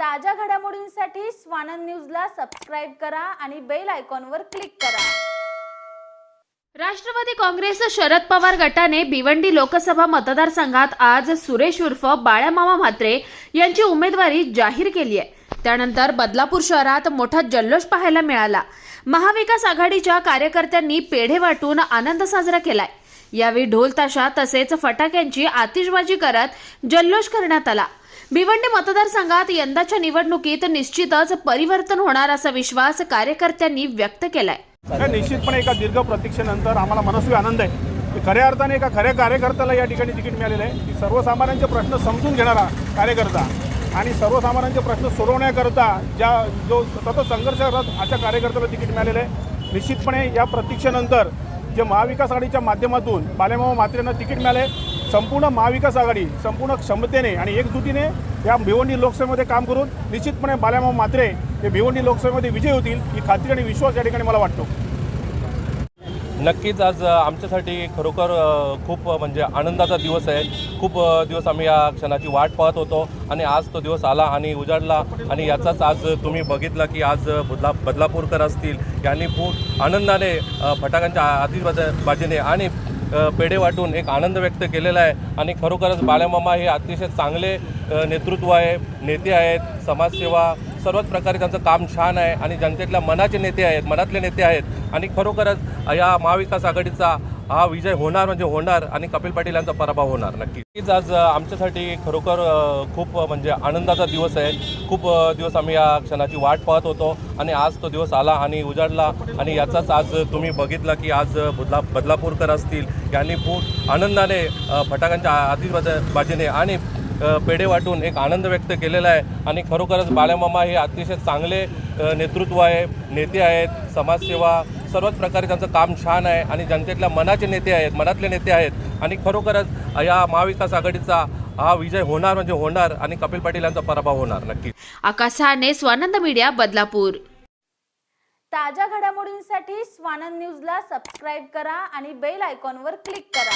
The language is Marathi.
ताज्या घडामोडींसाठी स्वानंद न्यूजला सबस्क्राईब करा आणि बेल आयकॉनवर क्लिक करा. राष्ट्रवादी काँग्रेस शरद पवार गटाने भिवंडी लोकसभा मतदारसंघात आज सुरेश उर्फ बाळामामा म्हात्रे यांची उमेदवारी जाहीर केली आहे. त्यानंतर बदलापूर शहरात मोठा जल्लोष पाहायला मिळाला. महाविकास आघाडीच्या कार्यकर्त्यांनी पेढे वाटून आनंद साजरा केलाय. यावेळी ढोल ताशा तसेच फटाक्यांची आतिषबाजी करत जल्लोष करण्यात आला. भिवंडी मतदारसंघात यंदाच्या निवडणुकीत निश्चितच परिवर्तन होणार असा विश्वास कार्यकर्त्यांनी व्यक्त केलाय. निश्चितपणे एका दीर्घ प्रतीक्षेनंतर आम्हाला मनस्वी आनंद आहे. की खऱ्या अर्थाने एका खऱ्या कार्यकर्त्याला या ठिकाणी तिकीट मिळालेलं आहे. की सर्वसामान्यांचे प्रश्न समजून घेणारा कार्यकर्ता आणि सर्वसामान्यांचे प्रश्न सोडवण्याकरता ज्या जो सतत संघर्ष करत अशा कार्यकर्त्याला तिकीट मिळालेलं आहे. निश्चितपणे या प्रतीक्षेनंतर जे महाविकास आघाडीच्या माध्यमातून बालेमामा म्हात्रेंना तिकीट मिळाले संपूर्ण महाविकास आघाडी संपूर्ण क्षमतेने आणि एकजुटीने या भिवंडी लोकसभेमध्ये काम करून निश्चितपणे बालेमामा मात्रे हे भिवंडी लोकसभेमध्ये विजय होतील ही खात्री आणि विश्वास या ठिकाणी मला वाटतो. नक्कीच आज आमच्यासाठी खरोखर खूप म्हणजे आनंदाचा दिवस आहे. खूप दिवस आम्ही या क्षणाची वाट पाहत होतो आणि आज तो दिवस आला आणि उजाडला आणि याचाच आज तुम्ही बघितलं की आज बदला बदलापूरकर असतील यांनी खूप आनंदाने अ, फटाक्यांच्या आतिषबाजीने आणि पेढे वाटून एक आनंद व्यक्त केलेला आहे आणि खरोखरच बाळामामा हे अतिशय चांगले नेतृत्व आहे नेते आहेत समाजसेवा सर्वच प्रकारे त्यांचं काम छान आहे आणि जनतेतल्या मनाचे नेते आहेत मनातले नेते आहेत आणि खरोखरच या महाविकास आघाडीचा हा विजय होणार म्हणजे होणार आणि कपिल पाटील यांचा पराभव होणार नक्कीच आज आमच्यासाठी खरोखर खूप म्हणजे आनंदाचा दिवस आहे. खूप दिवस आम्ही या क्षणाची वाट पाहत होतो आणि आज तो दिवस आला आणि उजाडला आणि याचाच आज तुम्ही बघितलं की आज बदला बदलापूरकर असतील यांनी खूप आनंदाने फटाक्यांच्या आतिषबाजीने आणि पेढे वाटून एक आनंद व्यक्त केलेला आहे. आणि खरोखरच बाळामामा हे अतिशय चांगले नेतृत्व आहे नेते आहेत समाजसेवा सर्वच प्रकारे त्यांचं काम छान आहे आणि जनतेतल्या मनाचे नेते आहेत मनातले नेते आहेत. आणि खरोखरच या महाविकास आघाडीचा हा विजय होणार म्हणजे होणार आणि कपिल पाटील यांचा पराभव होणार नक्की. आकाश सहाने स्वानंद मीडिया बदलापूर. ताज्या घडामोडींसाठी स्वानंद न्यूजला सबस्क्राईब करा आणि बेल आयकॉनवर क्लिक करा.